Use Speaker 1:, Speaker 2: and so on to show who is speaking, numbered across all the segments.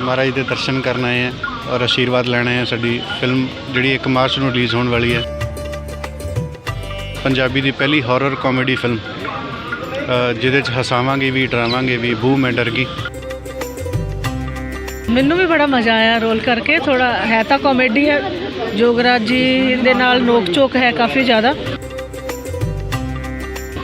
Speaker 1: ਮਹਾਰਾਜ ਦੇ ਦਰਸ਼ਨ ਕਰਨ ਆਏ ਹਾਂ ਔਰ ਆਸ਼ੀਰਵਾਦ ਲੈਣ ਆਏ ਹਾਂ। ਸਾਡੀ ਫਿਲਮ ਜਿਹੜੀ 1 ਮਾਰਚ ਨੂੰ ਰਿਲੀਜ਼ ਹੋਣ ਵਾਲੀ ਹੈ। ਪੰਜਾਬੀ ਦੀ ਪਹਿਲੀ ਹਾਰਰ ਕਾਮੇਡੀ ਫਿਲਮ ਜਿਹਦੇ 'ਚ ਹਸਾਵਾਂਗੇ ਵੀ, ਡਰਾਵਾਂਗੇ ਵੀ ਬੂ ਮੈਂ ਡਰ
Speaker 2: ਮੈਨੂੰ ਵੀ ਬੜਾ ਮਜ਼ਾ ਆਇਆ ਰੋਲ ਕਰਕੇ। ਥੋੜਾ ਹੈ ਤਾਂ ਕਾਮੇਡੀ ਹੈ। ਜੋਗਰਾਜ ਜੀ ਦੇ ਨਾਲ ਨੋਕ ਚੋਕ ਹੈ ਕਾਫੀ ਜ਼ਿਆਦਾ।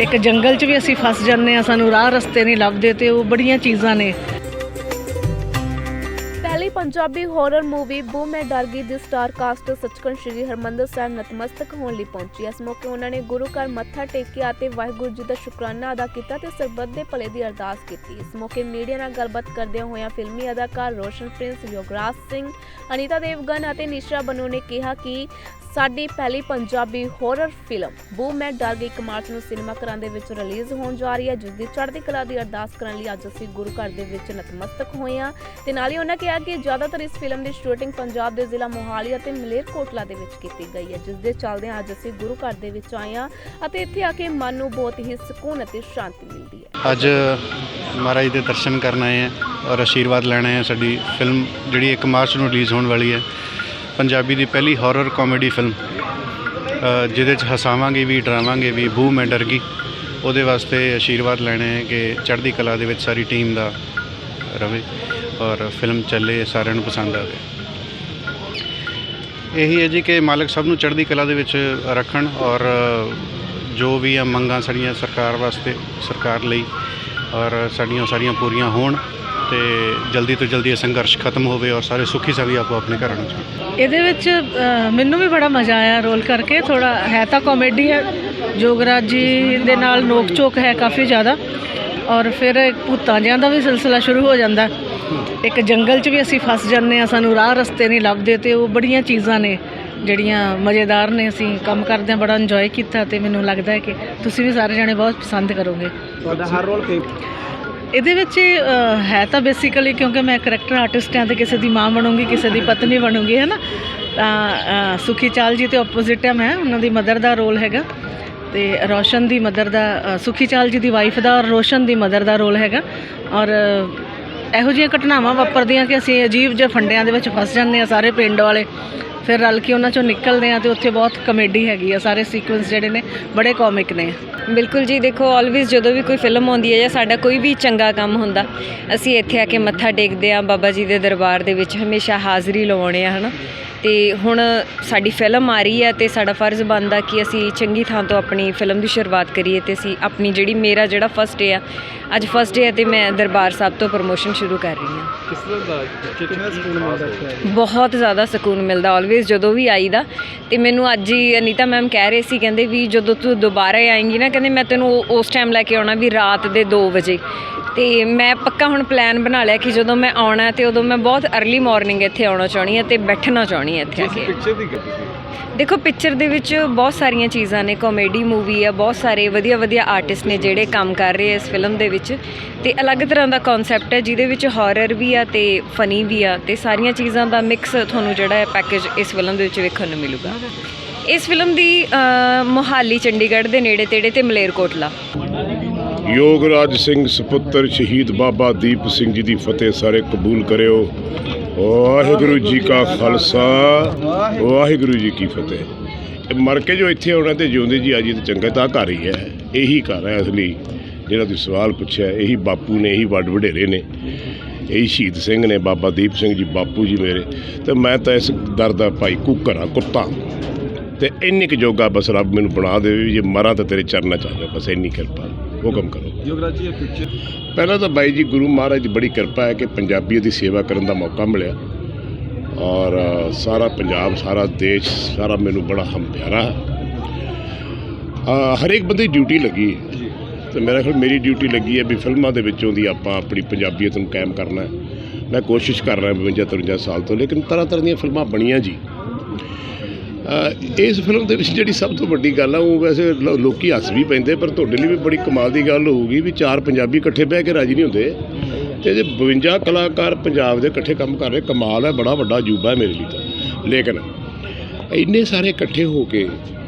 Speaker 2: ਇੱਕ ਜੰਗਲ 'ਚ ਵੀ ਅਸੀਂ ਫਸ ਜਾਂਦੇ ਆ ਸਾਨੂੰ ਰਾਹ ਰਸਤੇ ਨਹੀਂ ਲੱਭਦੇ ਤੇ ਉਹ ਬੜੀਆਂ ਚੀਜ਼ਾਂ ਨੇ।
Speaker 3: ਪੰਜਾਬੀ ਹਾਰਰ ਮੂਵੀ ਬੂ ਮੈਂ ਡਰ ਗਈ ਦੀ ਸਟਾਰ ਕਾਸਟ ਸੱਚਖੰਡ ਸ੍ਰੀ ਹਰਮੰਦਰ ਸਾਹਿਬ ਨਤਮਸਤਕ ਹੋਣ ਲਈ ਪਹੁੰਚੀ। ਇਸ ਮੌਕੇ ਉਹਨਾਂ ਨੇ ਗੁਰੂ ਘਰ ਮੱਥਾ ਟੇਕਿਆ ਅਤੇ ਵਾਹਿਗੁਰੂ ਜੀ ਦਾ ਸ਼ੁਕਰਾਨਾ ਅਦਾ ਕੀਤਾ ਤੇ ਸਰਬੱਤ ਦੇ ਭਲੇ ਦੀ ਅਰਦਾਸ ਕੀਤੀ। ਇਸ ਮੌਕੇ ਮੀਡੀਆ ਨਾਲ ਗੱਲਬਾਤ ਕਰਦਿਆਂ ਹੋਇਆਂ ਫਿਲਮੀ ਅਦਾਕਾਰ ਰੋਸ਼ਨ ਪ੍ਰਿੰਸ ਯੋਗਰਾਜ ਸਿੰਘ, ਅਨੀਤਾ ਦੇਵਗਨ ਅਤੇ ਨਿਸ਼ਾ ਬਨੋ ਨੇ ਕਿਹਾ ਕਿ ਸਾਡੀ ਪਹਿਲੀ ਪੰਜਾਬੀ ਹਾਰਰ ਫਿਲਮ ਬੂ ਮੈਂ ਡਰ ਗਈ ਇੱਕ ਮਾਰਚ ਨੂੰ ਸਿਨੇਮਾ ਘਰਾਂ ਦੇ ਵਿੱਚ ਰਿਲੀਜ਼ ਹੋਣ ਜਾ ਰਹੀ ਹੈ ਜਿਸ ਦੀ ਚੜ੍ਹਦੀ ਕਲਾ ਦੀ ਅਰਦਾਸ ਕਰਨ ਲਈ ਅੱਜ ਅਸੀਂ ਗੁਰੂ ਘਰ ਦੇ ਵਿੱਚ ਨਤਮਸਤਕ ਹੋਏ ਹਾਂ। ਤੇ ਨਾਲ ਹੀ ਉਹਨਾਂ ਕਿਹਾ ਕਿ ਜ਼ਿਆਦਾਤਰ ਇਸ ਫਿਲਮ ਦੀ ਸ਼ੂਟਿੰਗ ਪੰਜਾਬ ਦੇ ਜ਼ਿਲ੍ਹਾ ਮੋਹਾਲੀ ਅਤੇ ਮਲੇਰਕੋਟਲਾ ਦੇ ਵਿੱਚ ਕੀਤੀ ਗਈ ਹੈ ਜਿਸ ਦੇ ਚੱਲਦਿਆਂ ਅੱਜ ਅਸੀਂ ਗੁਰੂ ਘਰ ਦੇ ਵਿੱਚ ਆਏ ਹਾਂ ਅਤੇ ਇੱਥੇ ਆ ਕੇ ਮਨ ਨੂੰ ਬਹੁਤ ਹੀ ਸਕੂਨ ਅਤੇ ਸ਼ਾਂਤੀ ਮਿਲਦੀ ਹੈ।
Speaker 1: ਅੱਜ ਮਹਾਰਾਜ ਦੇ ਦਰਸ਼ਨ ਕਰਨ ਆਏ ਹਾਂ ਔਰ ਆਸ਼ੀਰਵਾਦ ਲੈਣਾ ਹੈ। ਸਾਡੀ ਫਿਲਮ ਜਿਹੜੀ 1 ਮਾਰਚ ਨੂੰ ਰਿਲੀਜ਼ ਹੋਣ ਵਾਲੀ ਹੈ। ਪੰਜਾਬੀ ਦੀ ਪਹਿਲੀ ਹਾਰਰ ਕਾਮੇਡੀ ਫਿਲਮ ਜਿਹਦੇ 'ਚ ਹਸਾਵਾਂਗੇ ਵੀ, ਡਰਾਵਾਂਗੇ ਵੀ ਬੂ ਮੈਂ ਡਰ ਗਈ। ਉਹਦੇ ਵਾਸਤੇ ਆਸ਼ੀਰਵਾਦ ਲੈਣੇ ਹੈ ਕਿ ਚੜ੍ਹਦੀ ਕਲਾ ਦੇ ਵਿੱਚ ਸਾਰੀ ਟੀਮ ਦਾ ਰਵੇ ਔਰ ਫਿਲਮ ਚੱਲੇ, ਸਾਰਿਆਂ ਨੂੰ ਪਸੰਦ ਆਵੇ। ਇਹੀ ਹੈ ਜੀ ਕਿ ਮਾਲਕ ਸਭ ਨੂੰ ਚੜ੍ਹਦੀ ਕਲਾ ਦੇ ਵਿੱਚ ਰੱਖਣ ਔਰ ਜੋ ਵੀ ਆ ਮੰਗਾਂ ਸਾਡੀਆਂ ਸਰਕਾਰ ਵਾਸਤੇ, ਸਰਕਾਰ ਲਈ ਔਰ ਸਾਡੀਆਂ ਸਾਰੀਆਂ ਪੂਰੀਆਂ ਹੋਣ। ਤੇ ਜਲਦੀ ਤੋਂ ਜਲਦੀ ਇਹ ਸੰਘਰਸ਼ ਖਤਮ ਹੋਵੇ ਔਰ ਸਾਰੇ ਸੁਖੀ ਸਵੀ ਆਪੋ ਆਪਣੇ ਘਰਾਂ ਨੂੰ ਜਾਣ
Speaker 2: ਇਹਦੇ ਵਿੱਚ ਅ, ਮੈਨੂੰ ਵੀ ਬੜਾ ਮਜ਼ਾ ਆਇਆ ਰੋਲ ਕਰਕੇ। ਥੋੜਾ ਹੈ ਤਾਂ ਕਾਮੇਡੀ ਹੈ। ਜੋਗਰਾਜ ਜੀ ਦੇ ਨਾਲ ਨੋਕ ਝੋਕ ਹੈ ਕਾਫੀ ਜ਼ਿਆਦਾ। ਔਰ ਫਿਰ ਭੂਤਾਂ ਜਿਹਾਂ ਦਾ ਵੀ ਸਿਲਸਿਲਾ ਸ਼ੁਰੂ ਹੋ ਜਾਂਦਾ। ਇੱਕ ਜੰਗਲ 'ਚ ਵੀ ਅਸੀਂ ਫਸ ਜਾਂਦੇ ਆ ਸਾਨੂੰ ਰਾਹ ਰਸਤੇ ਨਹੀਂ ਲੱਭਦੇ ਤੇ ਉਹ ਬੜੀਆਂ ਚੀਜ਼ਾਂ ਨੇ ਜਿਹੜੀਆਂ ਮਜ਼ੇਦਾਰ ਨੇ। ਅਸੀਂ ਕੰਮ ਕਰਦਿਆਂ ਬੜਾ ਇੰਜੋਏ ਕੀਤਾ ਤੇ ਮੈਨੂੰ ਲੱਗਦਾ ਹੈ ਕਿ ਤੁਸੀਂ ਵੀ ਸਾਰੇ ਜਣੇ ਬਹੁਤ ਪਸੰਦ ਕਰੋਗੇ।
Speaker 4: ਤੁਹਾਡਾ ਹਰ ਰੋਲ
Speaker 2: ਇਹਦੇ ਵਿੱਚ ਹੈ ਤਾਂ ਬੇਸਿਕਲੀ ਕਿਉਂਕਿ ਮੈਂ ਕਰੈਕਟਰ ਆਰਟਿਸਟ ਹਾਂ ਤੇ ਕਿਸੇ ਦੀ ਮਾਂ ਬਣੂੰਗੀ, ਕਿਸੇ ਦੀ ਪਤਨੀ ਬਣੂੰਗੀ, ਹੈ ਨਾ? ਤਾਂ ਸੁਖੀ ਚਾਲ ਜੀ ਤੇ ਆਪੋਜ਼ਿਟ ਹੈ ਮੈਂ, ਉਹਨਾਂ ਦੀ ਮਦਰ ਦਾ ਰੋਲ ਹੈਗਾ ਤੇ ਰੋਸ਼ਨ ਦੀ ਮਦਰ ਦਾ ਸੁਖੀ ਚਾਲ ਜੀ ਦੀ ਵਾਈਫ ਦਾ ਔਰ ਰੋਸ਼ਨ ਦੀ ਮਦਰ ਦਾ ਰੋਲ ਹੈਗਾ ਔਰ ਇਹੋ ਜਿਹੀਆਂ ਘਟਨਾਵਾਂ ਵਾਪਰਦੀਆਂ ਕਿ ਅਸੀਂ ਅਜੀਬ ਜਿਹੇ ਫੰਡਿਆਂ ਦੇ ਵਿੱਚ ਫਸ ਜਾਂਦੇ ਆ ਸਾਰੇ ਪਿੰਡ ਵਾਲੇ ਫਿਰ ਰਲ ਕੇ ਉਹਨਾਂ ਚੋਂ ਨਿਕਲਦੇ ਆ ਤੇ ਉੱਥੇ ਬਹੁਤ ਕਮੇਡੀ ਹੈਗੀ ਆ, ਸਾਰੇ ਸੀਕੁਐਂਸ ਜਿਹੜੇ ਨੇ ਬੜੇ ਕਾਮਿਕ ਨੇ।
Speaker 5: ਬਿਲਕੁਲ ਜੀ, ਦੇਖੋ ਆਲਵੇਜ਼ ਜਦੋਂ ਵੀ ਕੋਈ ਫਿਲਮ ਆਉਂਦੀ ਹੈ ਜਾਂ ਸਾਡਾ ਕੋਈ ਵੀ ਚੰਗਾ ਕੰਮ ਹੁੰਦਾ, ਅਸੀਂ ਇੱਥੇ ਆ ਕੇ ਮੱਥਾ ਟੇਕਦੇ ਆ ਬਾਬਾ ਜੀ ਦੇ ਦਰਬਾਰ ਦੇ ਵਿੱਚ, ਹਮੇਸ਼ਾ ਹਾਜ਼ਰੀ ਲਵਾਉਣੇ ਆ ਹਨਾ? ਤੇ ਹੁਣ ਸਾਡੀ ਫਿਲਮ ਆ ਰਹੀ ਹੈ ਤੇ ਸਾਡਾ ਫਰਜ਼ ਬਣਦਾ ਕਿ ਅਸੀਂ ਚੰਗੀ ਥਾਂ ਤੋਂ ਆਪਣੀ ਫਿਲਮ ਦੀ ਸ਼ੁਰੂਆਤ ਕਰੀਏ ਤੇ ਅਸੀਂ ਆਪਣੀ ਜਿਹੜੀ ਮੇਰਾ ਜਿਹੜਾ ਫਸਟ ਡੇ ਆ ਅੱਜ ਫਸਟ ਡੇ ਹੈ ਤੇ ਮੈਂ ਦਰਬਾਰ ਸਾਹਿਬ ਤੋਂ ਪ੍ਰਮੋਸ਼ਨ ਸ਼ੁਰੂ ਕਰ ਰਹੀ ਹਾਂ।
Speaker 4: ਕਿਸ ਤਰ੍ਹਾਂ ਦਾ ਕਿੰਨਾ ਸਕੂਨ ਮਿਲਦਾ ਹੈ
Speaker 5: ਬਹੁਤ ਜ਼ਿਆਦਾ ਸਕੂਨ ਮਿਲਦਾ ਆਲਵੇਜ਼ ਜਦੋਂ ਵੀ ਆਈਦਾ। ਤੇ ਮੈਨੂੰ ਅੱਜ ਹੀ ਅਨੀਤਾ ਮੈਮ ਕਹਿ ਰਹੇ ਸੀ ਕਹਿੰਦੇ ਵੀ ਜਦੋਂ ਤੂੰ ਦੁਬਾਰਾ ਆਏਂਗੀ ਨਾ ਕਹਿੰਦੇ ਮੈਂ ਤੈਨੂੰ ਉਸ ਟਾਈਮ ਲੈ ਕੇ ਆਉਣਾ ਵੀ ਰਾਤ ਦੇ 2 ਵਜੇ। ਤੇ ਮੈਂ ਪੱਕਾ ਹੁਣ ਪਲਾਨ ਬਣਾ ਲਿਆ ਕਿ ਜਦੋਂ ਮੈਂ ਆਉਣਾ ਤੇ ਉਦੋਂ ਮੈਂ ਬਹੁਤ अर्ਲੀ ਮਾਰਨਿੰਗ ਇੱਥੇ ਆਉਣਾ ਚਾਹਣੀ ਹਾਂ ਤੇ ਬੈਠਣਾ ਚਾਹਣੀ ਹਾਂ ਇੱਥੇ ਆ ਕੇ।
Speaker 4: ਪਿਕਚਰ ਦੀ ਗੱਲ
Speaker 5: ਦੇਖੋ ਪਿਕਚਰ ਦੇ ਵਿੱਚ ਬਹੁਤ ਸਾਰੀਆਂ ਚੀਜ਼ਾਂ ਨੇ ਕਾਮੇਡੀ ਮੂਵੀ ਆ ਬਹੁਤ ਸਾਰੇ ਵਧੀਆ ਵਧੀਆ ਆਰਟਿਸਟ ਨੇ ਜਿਹੜੇ ਕੰਮ ਕਰ ਰਹੇ ਆ ਇਸ ਫਿਲਮ ਦੇ ਵਿੱਚ। ਤੇ ਅਲੱਗ ਤਰ੍ਹਾਂ ਦਾ ਕਨਸੈਪਟ ਹੈ ਜਿਹਦੇ ਵਿੱਚ ਹਾਰਰ ਵੀ ਆ ਤੇ ਫਨੀ ਵੀ ਆ ਤੇ ਸਾਰੀਆਂ ਚੀਜ਼ਾਂ ਦਾ ਮਿਕਸ ਤੁਹਾਨੂੰ ਜਿਹੜਾ ਹੈ ਪੈਕੇਜ ਇਸ ਫਿਲਮ ਦੇ ਵਿੱਚ ਵੇਖਣ ਨੂੰ ਮਿਲੂਗਾ। ਇਸ ਫਿਲਮ ਦੀ ਅ, ਮੋਹਾਲੀ ਚੰਡੀਗੜ੍ਹ ਦੇ ਨੇੜੇ ਤੇੜੇ ਤੇ ਮਲੇਰਕੋਟਲਾ।
Speaker 6: ਯੋਗਰਾਜ ਸਿੰਘ ਸੁਪੁੱਤਰ ਸ਼ਹੀਦ ਬਾਬਾ ਦੀਪ ਸਿੰਘ ਜੀ ਦੀ ਫਤਿਹ ਸਾਰੇ ਕਬੂਲ ਕਰਿਓ। ਵਾਹਿਗੁਰੂ ਜੀ ਕਾ ਖਾਲਸਾ, ਵਾਹਿਗੁਰੂ ਜੀ ਕੀ ਫਤਿਹ। ਇਹ ਮਰ ਕੇ ਜੋ ਇੱਥੇ ਆਉਣਾ ਤੇ ਜਿਉਂਦੇ ਜੀ ਆਜੀ ਤੇ ਚੰਗਾ ਤਾਂ ਘਰ ਹੀ ਹੈ। ਇਹੀ ਘਰ ਹੈ ਅਸਲੀ, ਜਿਹੜਾ ਤੁਸੀਂ ਸਵਾਲ ਪੁੱਛਿਆ, ਇਹੀ ਬਾਪੂ ਨੇ, ਇਹੀ ਵੱਡ ਵਡੇਰੇ ਨੇ। ਇਹੀ ਸ਼ਹੀਦ ਸਿੰਘ ਨੇ, ਬਾਬਾ ਦੀਪ ਸਿੰਘ ਜੀ, ਬਾਪੂ ਜੀ ਮੇਰੇ। ਤੇ ਮੈਂ ਤਾਂ ਇਸ ਦਰ ਦਾ ਭਾਈ ਕੁੱਕਰ ਆ ਕੁੱਤਾ। ਤੇ ਇੰਨੀ ਕੁ ਜੋਗਾ ਬਸ ਰੱਬ ਮੈਨੂੰ ਬਣਾ ਦੇਵੇ ਵੀ ਜੇ ਮਰਾਂ ਤਾਂ ਤੇਰੇ ਚਰਨਾਂ ਚ ਆ ਜਾ, ਬਸ ਇੰਨੀ ਕਿਰਪਾ। ਹੁਕਮ ਕਰੋ।
Speaker 4: ਯੋਗਰਾਜ ਜੀ ਇਹ ਪਿਕਚਰ
Speaker 6: ਪਹਿਲਾਂ ਤਾਂ ਬਾਈ ਜੀ ਗੁਰੂ ਮਹਾਰਾਜ ਦੀ ਬੜੀ ਕਿਰਪਾ ਹੈ ਕਿ ਪੰਜਾਬੀਆਂ ਦੀ ਸੇਵਾ ਕਰਨ ਦਾ ਮੌਕਾ ਮਿਲਿਆ। ਔਰ ਸਾਰਾ ਪੰਜਾਬ ਸਾਰਾ ਦੇਸ਼ ਸਾਰਾ ਮੈਨੂੰ ਬੜਾ ਹਮ ਪਿਆਰਾ ਹੈ। ਅ, ਹਰੇਕ ਬੰਦੇ ਦੀ ਡਿਊਟੀ ਲੱਗੀ ਹੈ। ਤੇ ਮੇਰਾ ਖਿਆਲ ਮੇਰੀ ਡਿਊਟੀ ਲੱਗੀ ਹੈ ਵੀ ਫਿਲਮਾਂ ਦੇ ਵਿੱਚੋਂ ਦੀ ਆਪਾਂ ਆਪਣੀ ਪੰਜਾਬੀਅਤ ਨੂੰ ਕਾਇਮ ਕਰਨਾ ਮੈਂ ਕੋਸ਼ਿਸ਼ ਕਰ ਰਿਹਾ 52 53 ਸਾਲ ਤੋਂ ਲੇਕਿਨ ਤਰ੍ਹਾਂ ਤਰ੍ਹਾਂ ਦੀਆਂ ਫਿਲਮਾਂ ਬਣੀਆਂ ਜੀ। ਇਸ ਫਿਲਮ ਦੇ ਵਿੱਚ ਜਿਹੜੀ ਸਭ ਤੋਂ ਵੱਡੀ ਗੱਲ ਆ, ਉਹ ਵੈਸੇ ਲੋ- ਲੋਕੀ ਹੱਸ ਵੀ ਪੈਂਦੇ, ਪਰ ਤੁਹਾਡੇ ਲਈ ਵੀ ਬੜੀ ਕਮਾਲ ਦੀ ਗੱਲ ਹੋਊਗੀ ਵੀ ਚਾਰ ਪੰਜਾਬੀ ਇਕੱਠੇ ਬਹਿ ਕੇ ਰਾਜੀ ਨਹੀਂ ਹੁੰਦੇ। ਤੇ ਜੇ 52 ਕਲਾਕਾਰ ਪੰਜਾਬ ਦੇ ਇਕੱਠੇ ਕੰਮ ਕਰ ਰਹੇ, ਕਮਾਲ ਹੈ, ਬੜਾ ਵੱਡਾ ਅਜੂਬਾ ਹੈ ਮੇਰੇ ਲਈ ਤਾਂ। ਲੇਕਿਨ ਇੰਨੇ ਸਾਰੇ ਇਕੱਠੇ ਹੋ ਕੇ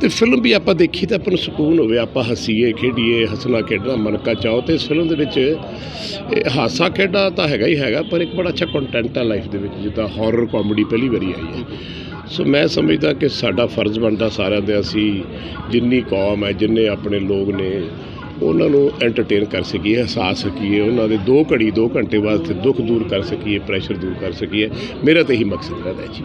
Speaker 6: ਤੇ ਫਿਲਮ ਵੀ ਆਪਾਂ ਦੇਖੀ ਤਾਂ ਆਪਾਂ ਨੂੰ ਸਕੂਨ ਹੋਵੇ, ਆਪਾਂ ਹਸੀਏ, ਖੇਡੀਏ, ਹੱਸਣਾ ਖੇਡਣਾ, ਮਨਕਾ ਚਾਹੋ ਤੇ ਇਸ ਫਿਲਮ ਦੇ ਵਿੱਚ ਇਹ ਹਾਸਾ ਖੇਡਾ ਤਾਂ ਹੈਗਾ ਹੀ ਹੈਗਾ, ਪਰ ਇੱਕ ਬੜਾ ਅੱਛਾ ਕੰਟੈਂਟ ਆ ਲਾਈਫ ਦੇ ਵਿੱਚ, ਜਿੱਦਾਂ ਹਾਰਰ ਕਾਮੇਡੀ ਪਹਿਲੀ ਵਾਰੀ ਆਈ ਹੈ। ਸੋ ਮੈਂ ਸਮਝਦਾ ਕਿ ਸਾਡਾ ਫਰਜ਼ ਬਣਦਾ ਸਾਰਿਆਂ ਦੇ ਅਸੀਂ ਜਿੰਨੀ ਕੌਮ ਹੈ, ਜਿੰਨੇ ਆਪਣੇ ਲੋਕ ਨੇ, ਉਹਨਾਂ ਨੂੰ ਐਂਟਰਟੇਨ ਕਰ ਸਕੀਏ, ਹਸਾ ਸਕੀਏ, ਉਹਨਾਂ ਦੇ ਦੋ ਘੜੀ, ਦੋ ਘੰਟੇ ਵਾਸਤੇ ਦੁੱਖ ਦੂਰ ਕਰ ਸਕੀਏ ਪ੍ਰੈਸ਼ਰ ਦੂਰ ਕਰ ਸਕੀਏ। ਮੇਰਾ ਤਾਂ ਇਹੀ ਮਕਸਦ ਰਹਿੰਦਾ ਜੀ।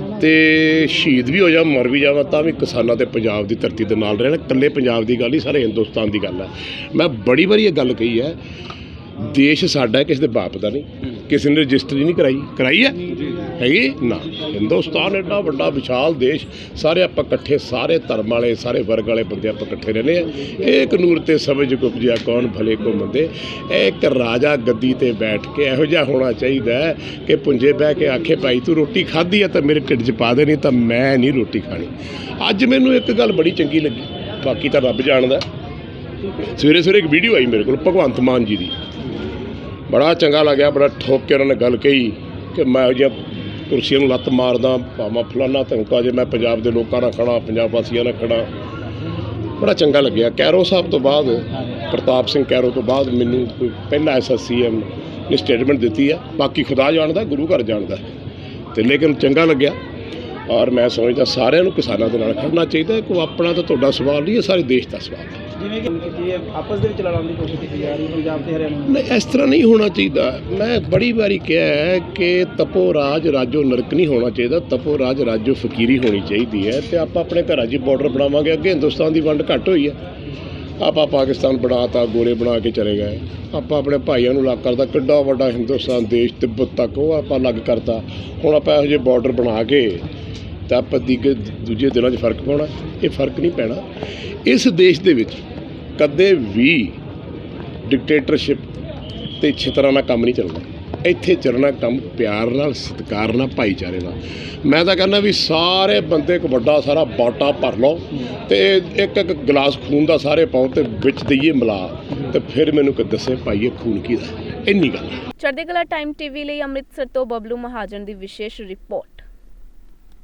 Speaker 6: ਤੇ ਸ਼ਹੀਦ ਵੀ ਹੋ ਜਾ ਮਰ ਵੀ ਜਾਵਾਂ ਤਾਂ ਵੀ ਕਿਸਾਨਾਂ ਤੇ ਪੰਜਾਬ ਦੀ ਧਰਤੀ ਦੇ ਨਾਲ ਰਹਿਣਾ। ਇਕੱਲੇ ਪੰਜਾਬ ਦੀ ਗੱਲ ਨਹੀਂ ਸਾਰੇ ਹਿੰਦੁਸਤਾਨ ਦੀ ਗੱਲ ਹੈ ਮੈਂ ਬੜੀ ਵਾਰੀ ਇਹ ਗੱਲ ਕਹੀ ਹੈ ਦੇਸ਼ ਸਾਡਾ ਹੈ, ਕਿਸੇ ਦੇ ਬਾਪ ਦਾ ਨਹੀਂ ਕਿਸੇ ਨੇ ਰਜਿਸਟਰੀ ਨਹੀਂ ਕਰਾਈ। ਕਰਾਈ ਹੈ? ਹੈਗੀ? ਨਾ। ਹਿੰਦੁਸਤਾਨ ਐਡਾ ਵੱਡਾ ਵਿਸ਼ਾਲ ਦੇਸ਼, ਸਾਰੇ ਆਪਾਂ ਇਕੱਠੇ, ਸਾਰੇ ਧਰਮ ਵਾਲੇ, ਸਾਰੇ ਵਰਗ ਵਾਲੇ ਬੰਦੇ ਆਪਾਂ ਇਕੱਠੇ ਰਹਿੰਦੇ ਆ। ਇੱਕ ਨੂਰ ਤੇ ਸਮਝ ਗੁਪਜਿਆ ਕੌਣ ਭਲੇ ਕੋ ਮੰਦੇ? ਇਹ ਇੱਕ ਰਾਜਾ ਗੱਦੀ ਤੇ ਬੈਠ ਕੇ ਇਹੋ ਜਿਹਾ ਹੋਣਾ ਚਾਹੀਦਾ ਕਿ ਪੁੰਜੇ ਬਹਿ ਕੇ ਆਖੇ, ਭਾਈ, ਤੂੰ ਰੋਟੀ ਖਾਧੀ ਆ ਤਾਂ ਮੇਰੇ ਢਿੱਡ 'ਚ ਪਾ ਦੇ ਨਹੀਂ ਤਾਂ ਮੈਂ ਨਹੀਂ ਰੋਟੀ ਖਾਣੀ। ਅੱਜ ਮੈਨੂੰ ਇੱਕ ਗੱਲ ਬੜੀ ਚੰਗੀ ਲੱਗੀ। ਬਾਕੀ ਤਾਂ ਰੱਬ ਜਾਣਦਾ। ਸਵੇਰੇ ਸਵੇਰੇ ਇੱਕ ਵੀਡੀਓ ਆਈ ਮੇਰੇ ਕੋਲ, ਭਗਵੰਤ ਮਾਨ ਜੀ ਦੀ। ਬੜਾ ਚੰਗਾ ਲੱਗਿਆ, ਬੜਾ ਠੋਕ ਕੇ ਉਹਨਾਂ ਨੇ ਗੱਲ ਕਹੀ ਕਿ ਮੈਂ ਇਹੋ ਜਿਹੀਆਂ ਕੁਰਸੀਆਂ ਨੂੰ ਲੱਤ ਮਾਰਦਾ, ਭਾਵਾਂ ਫਲਾਨਾ ਧਮਕਾ ਜੇ ਮੈਂ ਪੰਜਾਬ ਦੇ ਲੋਕਾਂ ਨਾਲ ਖੜਾ, ਪੰਜਾਬ ਵਾਸੀਆਂ ਨਾਲ ਖੜਾ। ਬੜਾ ਚੰਗਾ ਲੱਗਿਆ। ਕੈਰੋ ਸਾਹਿਬ ਤੋਂ ਬਾਅਦ, ਪ੍ਰਤਾਪ ਸਿੰਘ ਕੈਰੋ ਤੋਂ ਬਾਅਦ ਮੈਨੂੰ ਕੋਈ ਪਹਿਲਾ ਐਸਐਸਸੀਐਮ ਨੇ ਸਟੇਟਮੈਂਟ ਦਿੱਤੀ ਆ। ਬਾਕੀ ਖੁਦਾ ਜਾਣਦਾ, ਗੁਰੂ ਘਰ ਜਾਣਦਾ। ਤੇ ਲੇਕਿਨ ਚੰਗਾ ਲੱਗਿਆ। ਔਰ ਮੈਂ ਸਮਝਦਾ ਸਾਰਿਆਂ ਨੂੰ ਕਿਸਾਨਾਂ ਦੇ ਨਾਲ ਖੜਨਾ ਚਾਹੀਦਾ ਕੋਈ ਆਪਣਾ ਤਾਂ ਤੁਹਾਡਾ ਸਵਾਲ ਨਹੀਂ ਇਹ ਸਾਰੇ ਦੇਸ਼ ਦਾ ਸਵਾਲ ਹੈ।
Speaker 4: ਜਿਵੇਂ ਕਿ ਕੀਤੀ ਹੈ ਆਪਸ ਦੇ ਵਿੱਚ ਲੜਾਉਣ ਦੀ ਕੋਸ਼ਿਸ਼ ਕੀਤੀ ਜਾ ਰਹੀ ਹੈ ਪੰਜਾਬ ਤੇ ਹਰਿਆਣਾ ਨੂੰ
Speaker 6: ਨਹੀਂ ਇਸ ਤਰ੍ਹਾਂ ਨਹੀਂ ਹੋਣਾ ਚਾਹੀਦਾ। ਮੈਂ ਬੜੀ ਵਾਰੀ ਕਿਹਾ ਹੈ ਕਿ ਤਪੋ ਰਾਜ ਰਾਜੋ ਨਰਕ ਨਹੀਂ ਹੋਣਾ ਚਾਹੀਦਾ ਤਪੋ ਰਾਜ ਰਾਜੋ ਫਕੀਰੀ ਹੋਣੀ ਚਾਹੀਦੀ ਹੈ ਤੇ ਆਪਾਂ ਆਪਣੇ ਘਰਾਂ 'ਚ ਬਾਰਡਰ ਬਣਾਵਾਂਗੇ। ਅੱਗੇ ਹਿੰਦੁਸਤਾਨ ਦੀ ਵੰਡ ਘੱਟ ਹੋਈ ਹੈ। ਆਪਾਂ ਪਾਕਿਸਤਾਨ ਬਣਾਤਾ ਗੋਰੇ ਬਣਾ ਕੇ ਚਲੇ ਗਏ। ਆਪਾਂ ਆਪਣੇ ਭਾਈਆਂ ਨੂੰ ਲੱਗ ਕਰਦਾ ਕਿੱਡਾ ਵੱਡਾ ਹਿੰਦੁਸਤਾਨ ਦੇਸ਼ ਤਿੱਬਤ ਤੱਕ ਉਹ ਆਪਾਂ ਲੱਗ ਕਰਤਾ। ਹੁਣ ਆਪਾਂ ਇਹੋ ਜਿਹੇ ਬਾਰਡਰ ਬਣਾ ਕੇ ਤਾਂ ਆਪਾਂ ਦੀਗੇ ਦੂਜੇ ਦਿਨਾਂ 'ਚ ਫ਼ਰਕ ਪਾਉਣਾ, ਇਹ ਫ਼ਰਕ ਨਹੀਂ ਪੈਣਾ। ਇਸ ਦੇਸ਼ ਦੇ ਵਿੱਚ ਕਦੇ ਵੀ ਡਿਕਟੇਟਰਸ਼ਿਪ ਤੇ ਛਿਤਰਾਂ ਨਾਲ ਕੰਮ ਨਹੀਂ ਚੱਲਦਾ। ਇੱਥੇ ਚੱਲਣਾ ਕੰਮ ਪਿਆਰ ਨਾਲ, ਸਤਿਕਾਰ ਨਾਲ, ਭਾਈਚਾਰੇ ਨਾਲ। ਮੈਂ ਤਾਂ ਕਹਿੰਦਾ ਵੀ ਸਾਰੇ ਬੰਦੇ ਇੱਕ ਵੱਡਾ ਸਾਰਾ ਬਾਟਾ ਭਰ ਲਓ ਤੇ ਇੱਕ ਇੱਕ ਗਲਾਸ ਖੂਨ ਦਾ ਸਾਰੇ ਪਾਓ ਤੇ ਵਿੱਚ ਦਈਏ ਮਿਲਾ ਤੇ ਫਿਰ ਮੈਨੂੰ ਕਿ ਦੱਸੇ ਭਾਈ ਇਹ ਖੂਨ ਕੀ ਦਾ। ਇੰਨੀ ਗੱਲ
Speaker 3: ਚੜ੍ਹਦੀ ਕਲਾ ਟਾਈਮ ਟੀਵੀ ਲਈ ਅੰਮ੍ਰਿਤਸਰ ਤੋਂ ਬਬਲੂ ਮਹਾਜਨ ਦੀ ਵਿਸ਼ੇਸ਼ ਰਿਪੋਰਟ।